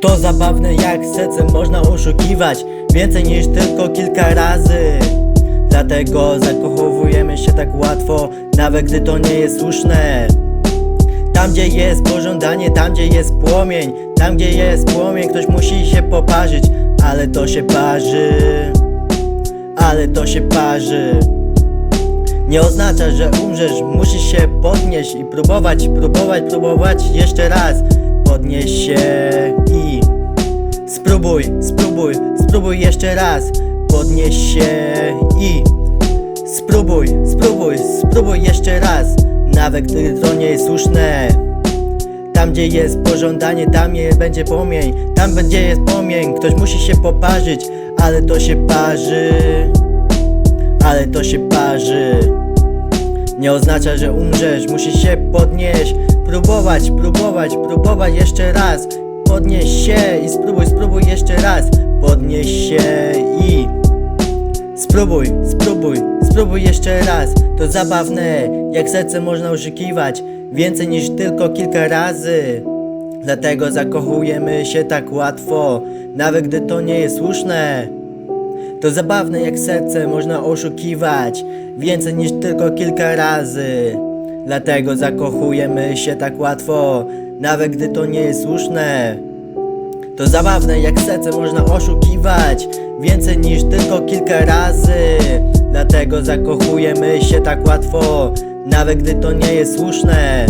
To zabawne jak serce można oszukiwać. Więcej niż tylko kilka razy. Dlatego zakochowujemy się tak łatwo Nawet gdy to nie jest słuszne. Tam gdzie jest pożądanie, tam gdzie jest płomień. Tam gdzie jest płomień, ktoś musi się poparzyć. Ale to się parzy. Ale to się parzy. Nie oznacza, że umrzesz, musisz się podnieść i próbować, próbować, próbować jeszcze raz spróbuj, spróbuj, spróbuj jeszcze raz. Podnieś się i spróbuj, spróbuj, spróbuj jeszcze raz. Nawet gdy to nie jest słuszne. Tam gdzie jest pożądanie, tam je będzie płomień. Tam będzie jest płomień, ktoś musi się poparzyć. Ale to się parzy. Ale to się parzy. Nie oznacza, że umrzesz, musisz się podnieść. Próbować, próbować, próbować jeszcze raz. Podnieś się i spróbuj, raz Podnieś się i Spróbuj, spróbuj, spróbuj jeszcze raz. To zabawne, jak serce można oszukiwać Więcej niż tylko kilka razy. Dlatego zakochujemy się tak łatwo Nawet gdy to nie jest słuszne. To zabawne jak serce można oszukiwać Więcej niż tylko kilka razy. Dlatego zakochujemy się tak łatwo Nawet gdy to nie jest słuszne to zabawne jak serce można oszukiwać. Więcej niż tylko kilka razy. Dlatego zakochujemy się tak łatwo Nawet gdy to nie jest słuszne.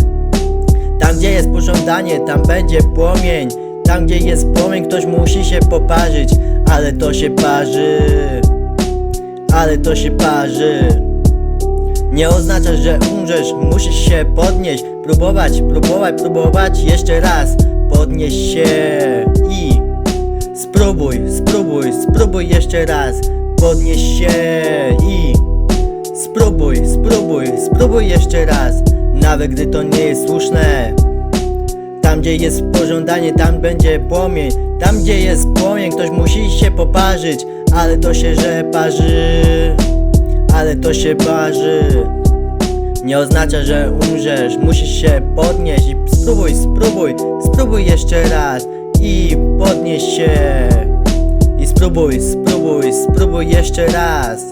Tam gdzie jest pożądanie, tam będzie płomień. Tam gdzie jest płomień, ktoś musi się poparzyć. Ale to się parzy. Ale to się parzy. Nie oznacza, że umrzesz, musisz się podnieść. Próbować, próbować, próbować jeszcze raz Podnieś się i Spróbuj, spróbuj, spróbuj jeszcze raz. Podnieś się i Spróbuj, spróbuj, spróbuj jeszcze raz. Nawet gdy to nie jest słuszne. Tam gdzie jest pożądanie, tam będzie płomień. Tam gdzie jest płomień, ktoś musi się poparzyć. Ale to się, że parzy. Ale to się parzy Nie oznacza, że umrzesz, musisz się podnieść i spróbuj, spróbuj, spróbuj jeszcze raz i podnieś się. I spróbuj, spróbuj, spróbuj jeszcze raz.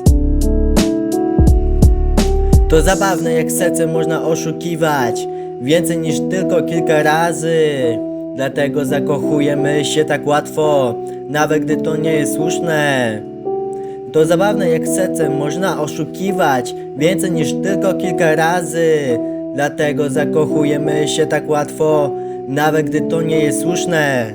To zabawne jak serce można oszukiwać Więcej niż tylko kilka razy. Dlatego zakochujemy się tak łatwo Nawet gdy to nie jest słuszne to zabawne jak serce można oszukiwać Więcej niż tylko kilka razy. Dlatego zakochujemy się tak łatwo Nawet gdy to nie jest słuszne